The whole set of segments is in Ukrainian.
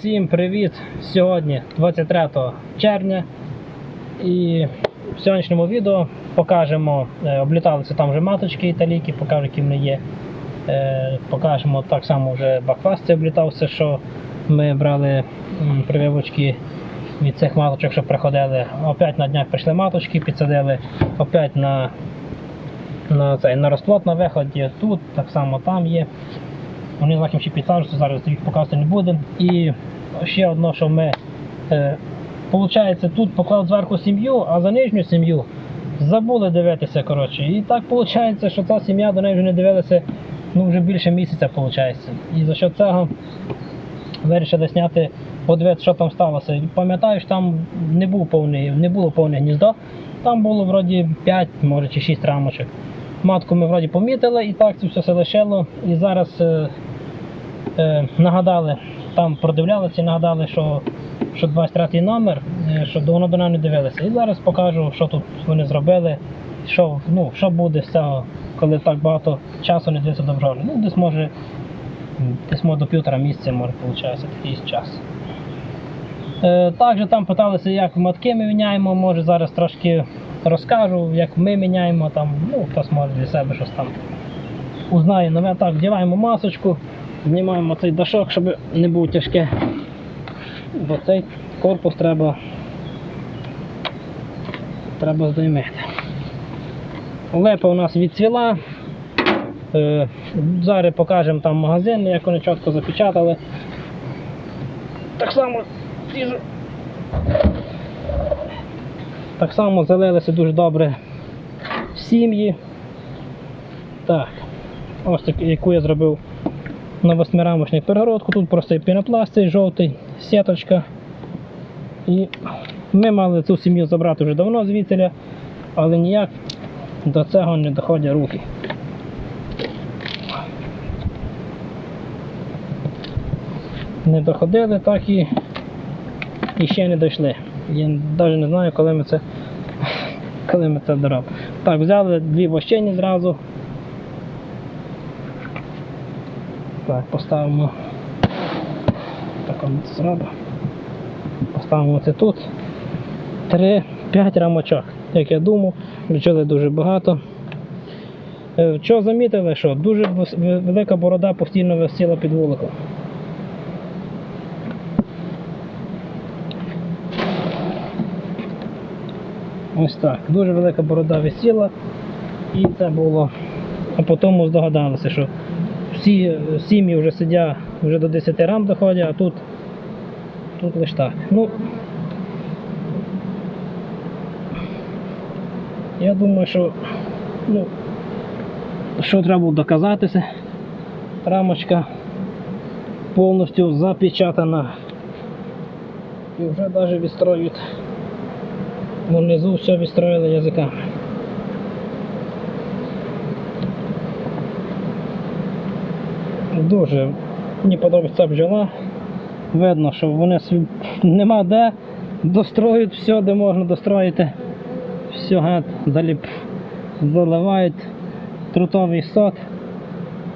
Всім привіт! Сьогодні 23 червня і в сьогоднішньому відео покажемо, е, обліталися там вже маточки італійки, покажу, які вони є. Е, Покажемо так само вже бакфаст облітався, що ми брали прививочки від цих маточок, що приходили. Опять на днях прийшли маточки, підсадили, опять на, на, цей, на розплод на виході тут, так само там є. Вони знаком ще підсаджуються, зараз їх показувати не будемо. І ще одно, що ми, е, тут поклав зверху сім'ю, а за нижню сім'ю забули дивитися. коротше. І так виходить, що ця сім'я до неї вже не дивилася ну, вже більше місяця. Виходить. І за що цього вирішили зняти, подивитися, що там сталося. Пам'ятаю, що там не, був повний, не було повне гніздо, там було вроді 5, може чи 6 рамочок. Матку ми вроді помітили і так це все лишило. І зараз е, нагадали, там продивлялися і нагадали, що, що 23 номер, е, що воно до нас не дивилися. І зараз покажу, що тут вони зробили, що, ну, що буде з цього, коли так багато часу не дивиться до. Ну, десь може, десь може до півтора місяця, може, виходить, такий час. Е, Також там питалися, як матки ми міняємо, може зараз трошки розкажу, як ми міняємо там, ну хтось може для себе щось там узнає нове. Так, вдіваємо масочку, знімаємо цей дашок, щоб не був тяжке. Бо цей корпус треба, треба здоймити. Лепа у нас відцвіла. Е, Зараз покажемо там магазин, як вони чітко запечатали. Так само так само залилися дуже добре сім'ї. Так, ось так, яку я зробив на восьмирамочний перегородку. Тут просто пінопласт жовтий, сіточка. І ми мали цю сім'ю забрати вже давно звідти, але ніяк до цього не доходять руки. Не доходили, так і, і ще не дійшли. Я навіть не знаю, коли ми це, коли ми це. Так, взяли дві вощені зразу. Так, поставимо. Так ми це. Поставимо це тут. Три-п'ять рамочок. Як я думав, бджоли дуже багато. Е, Що замітили, що дуже велика борода постійно висіла під вуликом. Ось так. Дуже велика борода висіла. І це було. А потім здогадалися, що всі сім'ї вже сидять, вже до 10 рам доходять, а тут, тут лише так. Ну, я думаю, що ну, що треба було доказатися. Рамочка повністю запечатана. І вже навіть відстроюють. Внизу все відстроїли язиками. Дуже мені подобається бджола. Видно, що вони нема де достроюють все, де можна достроїти. Все гад заліп заливають трутовий сад.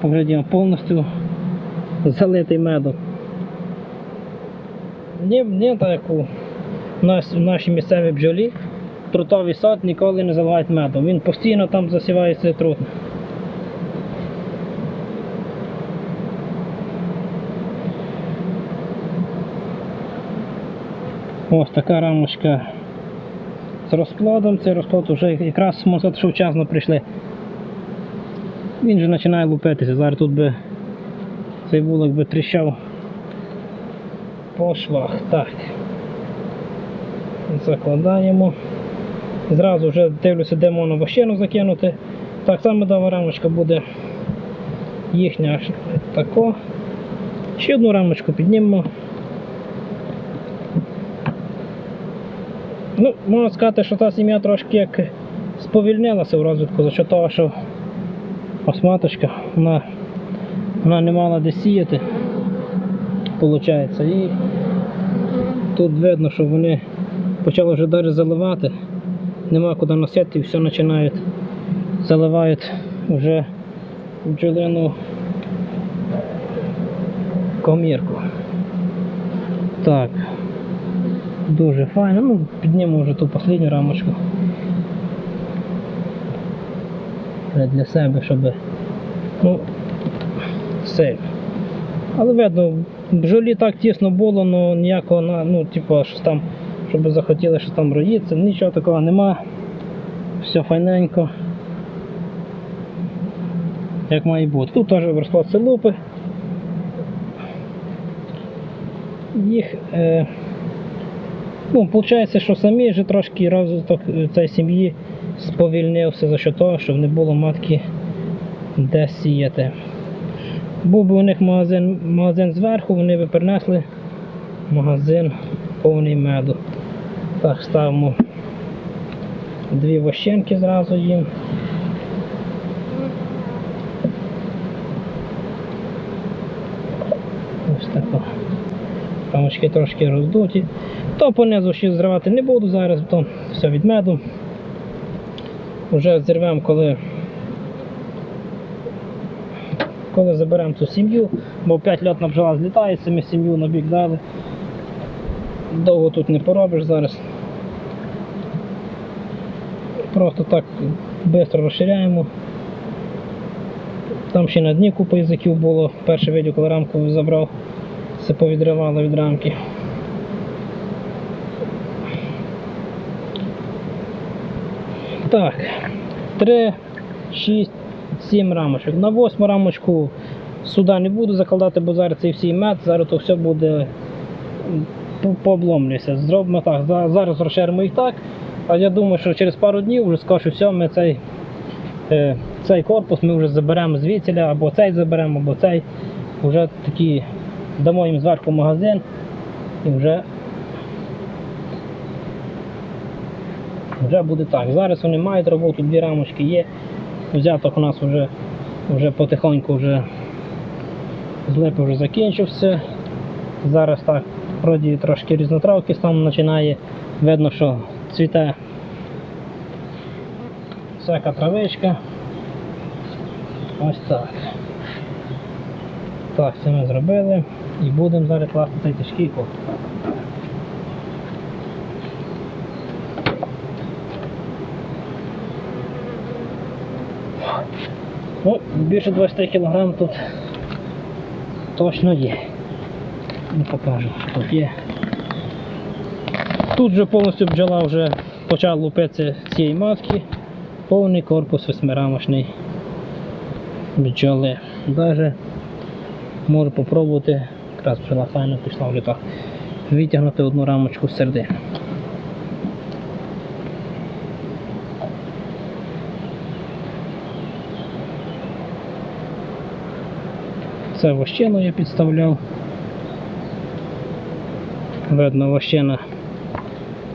Поглядімо повністю залитий медом. Ні, ні так у нас, в нашій місцевій бджолі трутовий сад ніколи не заливають медом. Він постійно там засівається трутом. Ось така рамочка з розплодом. Цей розплод вже якраз можна що вчасно прийшли. Він же починає лупитися. Зараз тут би цей вулик би тріщав по швах. Так. Закладаємо. Зразу вже дивлюся, де можна вощину закинути. Так само дава рамочка буде їхня тако. Ще одну рамочку піднімемо. Ну, можна сказати, що та сім'я трошки як сповільнилася в розвитку за того, що ось маточка, вона, вона не мала де сіяти, виходить. І тут видно, що вони почали вже навіть заливати, нема куди носити і все починають заливають вже бджолину комірку. Так. Дуже файно. Ну, підніму вже ту останню рамочку. Для себе, щоб. Ну, все. Але видно, бджолі так тісно було, ну ніякого на- ну, типу, щось там, щоб захотіли, що там роїться, нічого такого нема. Все файненько. Як має бути. Тут теж розклад селупи. Їх. Е, ну, виходить, що самі вже трошки розвиток е, цієї сім'ї сповільнився за що того, щоб не було матки де сіяти. Був би у них магазин, магазин зверху, вони би принесли магазин повний меду. Так, ставимо дві вощенки зразу їм. Ось тако. Рамочки трошки роздуті. То понизу ще зривати не буду зараз, то все від меду. Вже зірвемо, коли коли заберемо цю сім'ю, бо 5 льотна бджола злітається, ми сім'ю на бік дали. Довго тут не поробиш зараз. Просто так швидко розширяємо. Там ще на дні купа язиків було. Перше відео, коли рамку забрав, все повідривало від рамки. Так, 3, 6, 7 рамочок. На восьму рамочку сюди не буду закладати, бо зараз цей всій мед, зараз то все буде пообломлюється. Зробимо так. Зараз розширимо їх так. А я думаю, що через пару днів вже скажу, все, ми цей, е, цей корпус ми вже заберемо звідсіля, або цей заберемо, або цей. Вже такі дамо їм зверху магазин і вже Вже буде так. Зараз вони мають роботу, дві рамочки є. Взяток у нас вже, вже потихоньку вже з липи вже закінчився. Зараз так, вроді трошки різнотравки там починає. Видно, що цвіте всяка травичка. Ось так. Так, це ми зробили і будемо зараз класти цей тяжкий код. Ну, більше 20 кг тут точно є. Не покажу, що тут є. Тут вже повністю бджола вже почала лупитися цієї матки. Повний корпус восьмирамочний бджоли. Даже можу попробувати, якраз бджола файно пішла вже так. Витягнути одну рамочку з середини. Це вощину я підставляв. Видно, вощина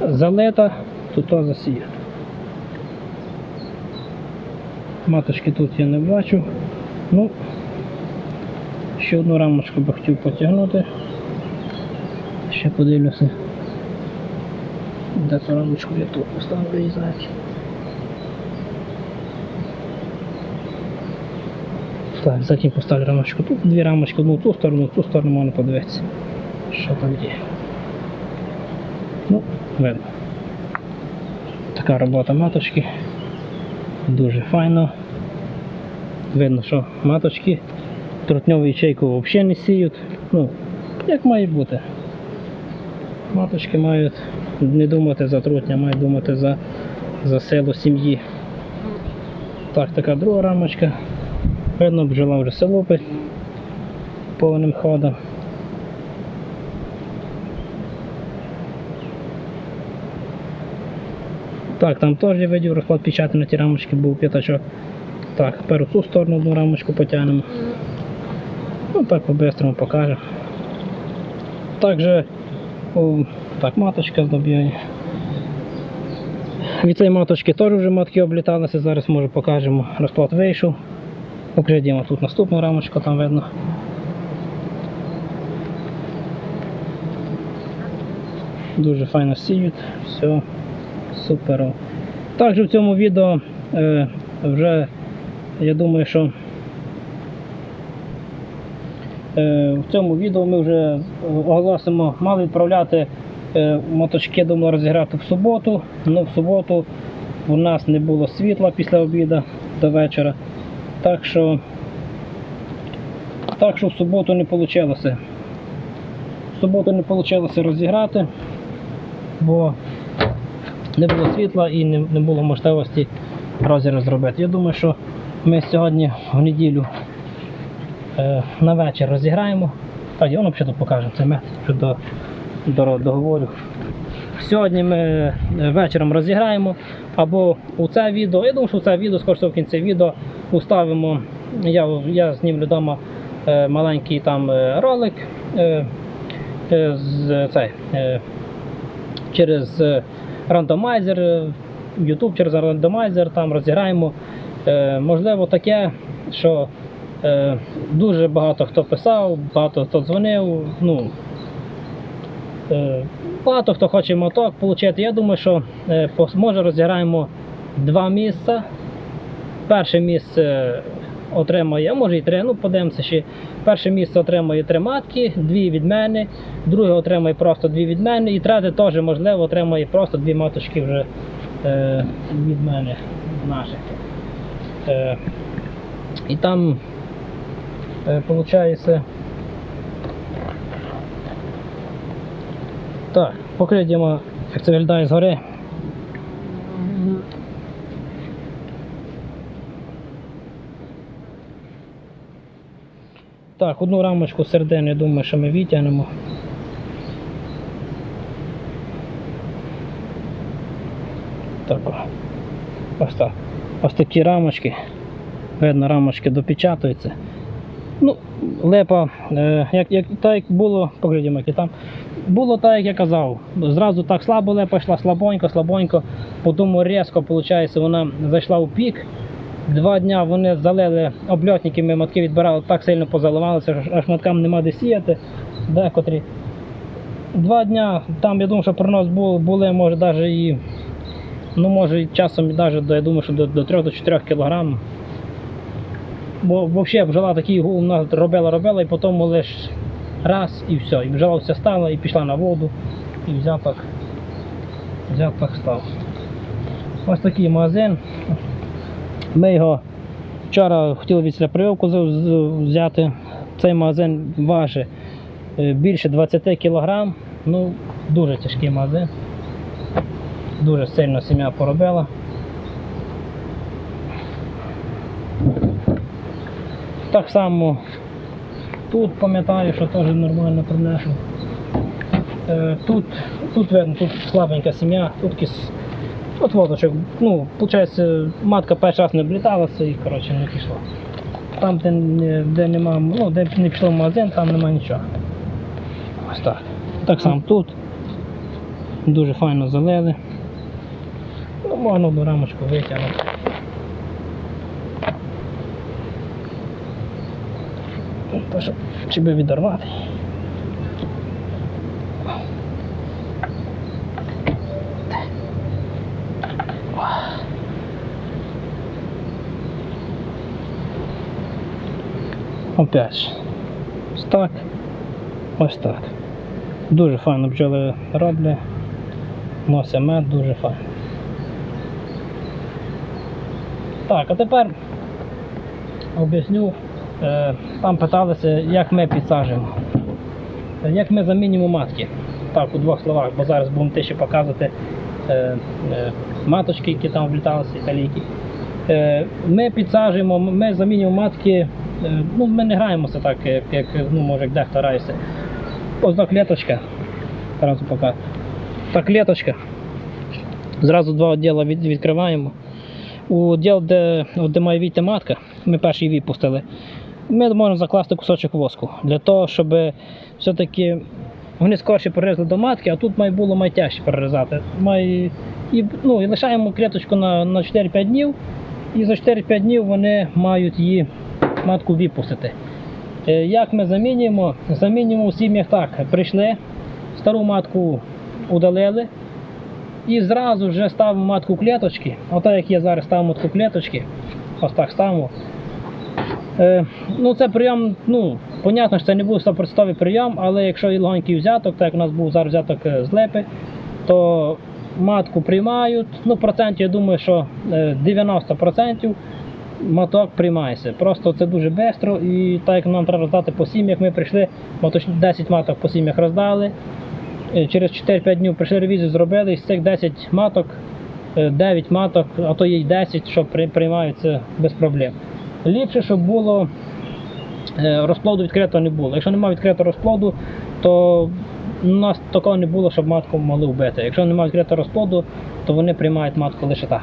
залита, тут то засіяно. Маточки тут я не бачу. Ну, ще одну рамочку би хотів потягнути. Ще подивлюся. Де цю рамочку я тут поставлю і знаєте. Так, затім поставлю рамочку тут, дві рамочки, одну ту сторону, в ту сторону можна подивитися, що там є. Ну, видно. Така робота маточки. Дуже файно. Видно, що маточки трутньову ячейку взагалі не сіють. Ну, як має бути. Маточки мають не думати за трутня, мають думати за, за силу сім'ї. Так, така друга рамочка. Видно, бджола вже селопить повним ходом. Так, там теж видів розклад печати на ті рамочки був п'ятачок. Так, тепер у цю сторону одну рамочку потягнемо. Ну так по-бистрому покажемо. Также о, так, маточка здоб'є. Від цієї маточки теж вже матки обліталися, зараз може покажемо. Розклад вийшов. Покридімо тут наступну рамочку, там видно. Дуже файно сіють, все супер. Також в цьому відео е, вже я думаю, що В цьому відео ми вже е, оголосимо, мали відправляти е, моточки, думали розіграти в суботу, але в суботу у нас не було світла після обіду до вечора. Так що, так що в суботу не вийшло. В суботу не вийшло розіграти, бо не було світла і не, було можливості розіграш зробити. Я думаю, що ми сьогодні в неділю е, на вечір розіграємо. Так, я вам взагалі покажу цей мед, що до, до, договорю. Сьогодні ми е, вечором розіграємо або у це відео. Я думаю, що у це відео, скоріше в кінці відео уставимо. Я, я знімлю вдома е, маленький там е, ролик е, е, з, цей, е, через е, рандомайзер, е, YouTube через рандомайзер там розіграємо. Е, можливо, таке, що е, дуже багато хто писав, багато хто дзвонив. Ну, е, багато хто хоче моток отримати. Я думаю, що е, може розіграємо два місця. Перше місце отримає, може і три, ну подивимося ще. Перше місце отримає три матки, дві від мене, друге отримає просто дві від мене, і третє теж можливо отримає просто дві маточки вже е, від мене наших. Е, і там е, виходить. Так, покридімо, як це виглядає згори. Так, одну рамочку середини, я думаю, що ми відтягнемо. Так, ось так. Ось такі рамочки. Видно, рамочки допечатуються. Ну, лепа, е, як, як, так як було, які там. Було так, як я казав. Зразу так слабо лепа йшла, слабонько, слабонько. Потім різко, виходить, вона зайшла у пік. Два дня вони залили обльотники, ми матки відбирали, так сильно позаливалися, аж- маткам нема де сіяти. Декотрі. Два дня, там я думаю, що прогноз був, були, може, навіть і, ну, може, часом і навіть, я думаю, що до, до 3-4 кг. Бо взагалі бджола такий гул у нас робила, робила, і потім лише раз і все. І бджола все стала, і пішла на воду, і взяток, взяток став. Ось такий магазин. Ми його вчора хотіли від з- взяти. Цей магазин важить е, більше 20 кг. Ну, дуже тяжкий магазин. Дуже сильно сім'я поробила. Так само тут пам'ятаю, що теж нормально принешу. Е, Тут, тут видно, тут слабенька сім'я, тут якісь от водочок. Ну, виходить, матка перший раз не обліталася і коротше не пішла. Там, де, де нема, ну, де не пішло в магазин, там нема нічого. Ось так. Так само тут. Дуже файно залили. Ну, можна одну рамочку витягнути. То, щоб чи би відорвати. Опять. ж. Ось так. Ось так. Дуже файно бджоли роблять. Носять мед дуже файно. Так, а тепер об'ясню. Е, Там питалися, як ми підсаджуємо. Як ми замінюємо матки. Так, у двох словах, бо зараз будемо те ще показувати е, е, маточки, які там вліталися, італійки. Ми підсаджуємо, ми замінюємо матки. Ну, ми не граємося так, як, ну, може, дехто грається. Ось так клеточка. Зараз покажу. Так, клеточка. Зразу два відділи від, відкриваємо. У відділ, де, де має війти матка, ми перший випустили. Ми можемо закласти кусочок воску для того, щоб все-таки вони скорше перерізали до матки, а тут має було має тяжче перерізати. Має, і, ну, і лишаємо клеточку на, на 4-5 днів, і за 4-5 днів вони мають її матку випустити. Е, Як ми замінюємо? Замінюємо у сім'ях так. Прийшли, стару матку удалили, і зразу вже ставимо матку клеточки. Отак як я зараз ставимо матку клеточки. Ось так ставимо. Е, ну це прийом, ну, Понятно, що це не був 100% прийом, але якщо і легонький взяток, так як у нас був зараз взяток е, з липи, то матку приймають. Ну, процентів, я думаю, що е, 90% маток приймається. Просто це дуже швидко і так як нам треба роздати по сім'ях, ми прийшли, маточ- 10 маток по сім'ях роздали. Е, Через 4-5 днів прийшли ревізію, зробили, і з цих 10 маток, е, 9 маток, а то є й 10, що приймаються без проблем. Ліпше, щоб було е, розплоду відкритого не було. Якщо немає відкритого розплоду, то у нас такого не було, щоб матку могли вбити. Якщо немає відкритого розплоду, то вони приймають матку лише так.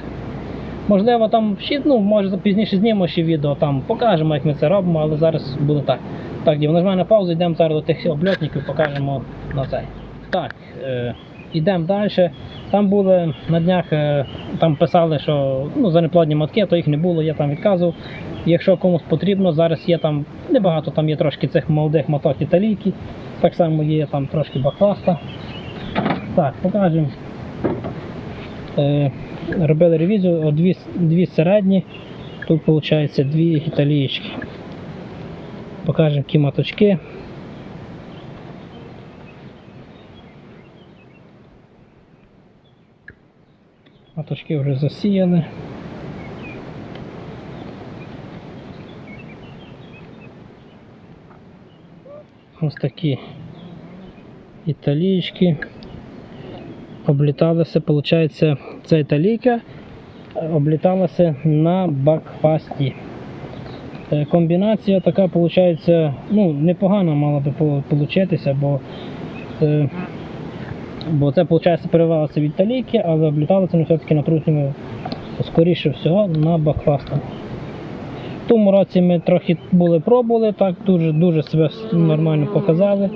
Можливо, там ще, ну, може пізніше знімемо ще відео, там покажемо, як ми це робимо, але зараз буде так. Так, дів, нажимаємо на паузу, йдемо зараз до тих обльотників, покажемо на цей. Так, е, йдемо далі. Там були на днях, е, там писали, що ну, за неплодні матки, то їх не було, я там відказував. Якщо комусь потрібно, зараз є там небагато, там є трошки цих молодих маток італійки, так само є там трошки бакласта. Так, покажемо. Е, робили ревізію, о, дві, дві середні, тут виходить дві італієчки. Покажемо які маточки. Маточки вже засіяли. Ось такі італійські. Обліталися, виходить, ця італійка е, обліталася на бакфасті. Е, Комбінація така виходить, ну, непогана мала би получитися, бо, е, бо це виходить, переривалося від талійки, але обліталося ну, все-таки на трутньому, скоріше всього, на бакфасту. В тому році ми трохи були пробували, так дуже, дуже себе нормально показали.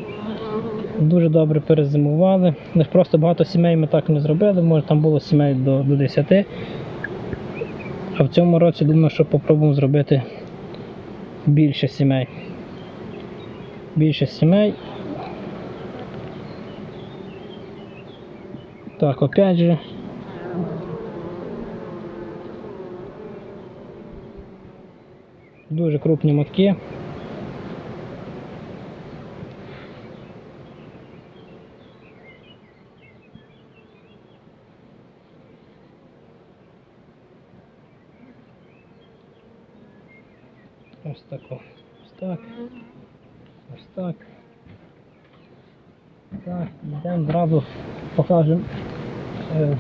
Дуже добре перезимували. Лише просто багато сімей ми так не зробили, може там було сімей до, до 10. А в цьому році думаю, що попробуємо зробити більше сімей. Більше сімей. Так, опять же. Дуже крупні мотки. Ось тако. Ось так. Ось так. Так, йдемо одразу покажемо е,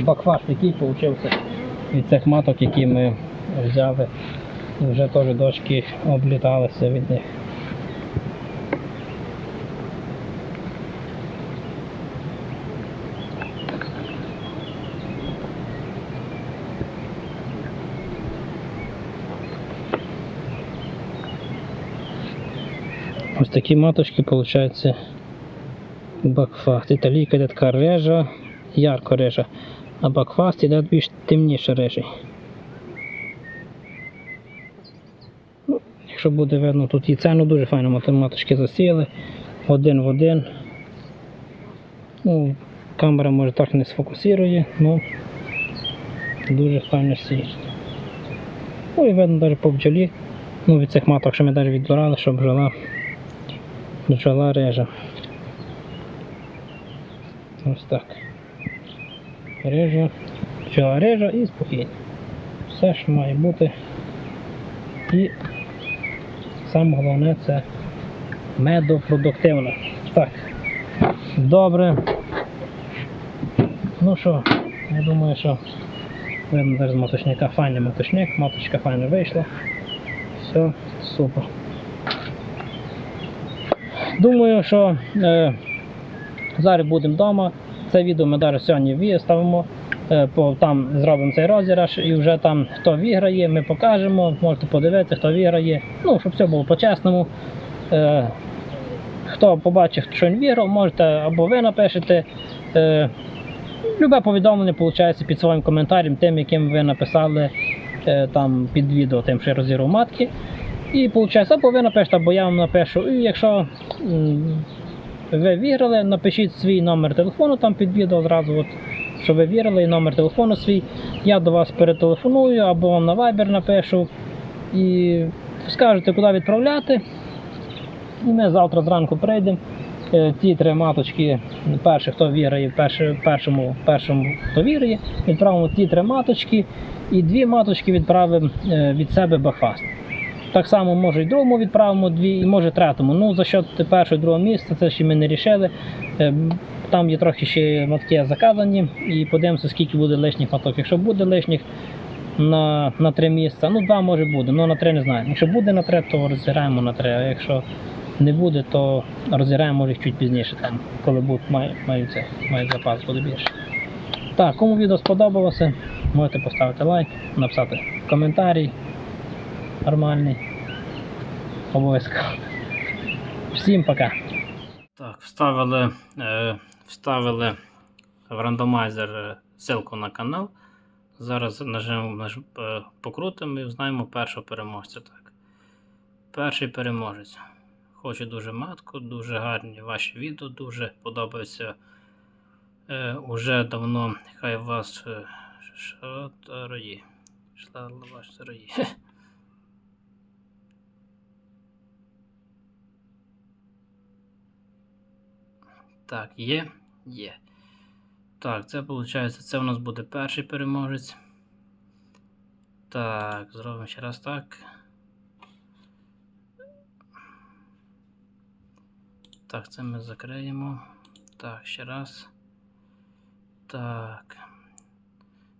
бакфаст, який вийшов від цих маток, які ми взяли. Вже теж дочки обліталися від них. Ось такі маточки, виходить, бакфаст. Італійка йде така режа, ярко режа, а бакфаст йде більш темніше режий. Ну, якщо буде видно, тут і ціну дуже файно мат- маточки засіяли. Один в один. Ну, камера може так не сфокусує, але дуже файно сіють. Ну і видно навіть по бджолі. Ну, від цих маток, що ми навіть відбирали, щоб бджола Бджола режа. Ось так. Режа, бджола режа і спокійно. Все, що має бути. І саме головне це медопродуктивна. Так. Добре. Ну що, я думаю, що видно зараз маточника файний маточник, маточка файно вийшла. Все, супер. Думаю, що е, зараз будемо вдома. Це відео ми зараз сьогодні виставимо. Е, по, там зробимо цей розіграш і вже там хто виграє, ми покажемо. Можете подивитися, хто виграє. Ну, щоб все було по-чесному. Е, хто побачив, що він виграв, можете або ви напишете. Е, Любе повідомлення виходить під своїм коментарем, тим, яким ви написали е, там під відео, тим, що я розіграв матки. І виходить, або ви напишете, або я вам напишу. І якщо ви виграли, напишіть свій номер телефону там під відео зразу, от, що ви виграли, і номер телефону свій. Я до вас перетелефоную, або вам на Viber напишу. І скажете, куди відправляти. І ми завтра зранку прийдемо. Е, Ті три маточки, перший, хто вірить, перший, першому, першому, хто вірить, відправимо ті три маточки, і дві маточки відправимо е, від себе Бахфаст. Так само, може, і другому відправимо дві, і може третьому. Ну, за що першого другого місця, це ще ми не рішили. Е, Там є трохи ще матки заказані, і подивимося, скільки буде лишніх маток. Якщо буде лишніх на, на три місця, ну два може буде, ну на три не знаю. Якщо буде на три, то розіграємо на три, а якщо не буде, то розіграємо може чуть пізніше, там, коли будуть, маю, маю запас буде більше. Так, кому відео сподобалося, можете поставити лайк, написати коментарій нормальний. Обов'язково. Всім пока. Так, вставили, е, вставили в рандомайзер е, ссылку на канал. Зараз нажмемо, е, покрутимо і знаємо першого переможця. Так. Перший переможець. Хочу дуже матку, дуже гарні ваші відео, дуже подобається. Е, уже давно хай вас е, шатарої. Шла ваш Так, є? Є. Так, це виходить, це у нас буде перший переможець. Так, зробимо ще раз так. Так, це ми закриємо. Так, ще раз. Так.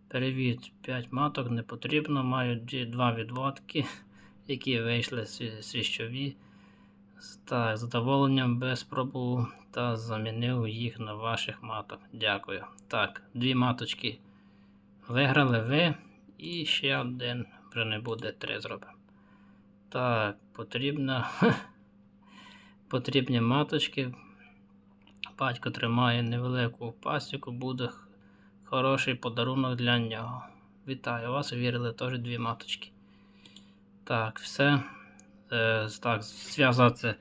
Перевід 5 маток не потрібно. Маю дві- два відводки, які вийшли сві- свіщові. Так, задоволенням без пробу та замінив їх на ваших маток. Дякую. Так, дві маточки виграли ви. І ще один вже не буде, три зробимо. Так, потрібно. Потрібні маточки. Батько тримає невелику пасіку, буде хороший подарунок для нього. Вітаю вас, вірили теж дві маточки. Так, все. Е, так, зв'язатися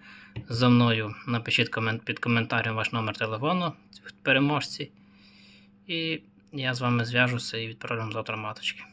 зі мною. Напишіть комент, під коментарем ваш номер телефону переможці. І я з вами зв'яжуся і відправлю завтра маточки.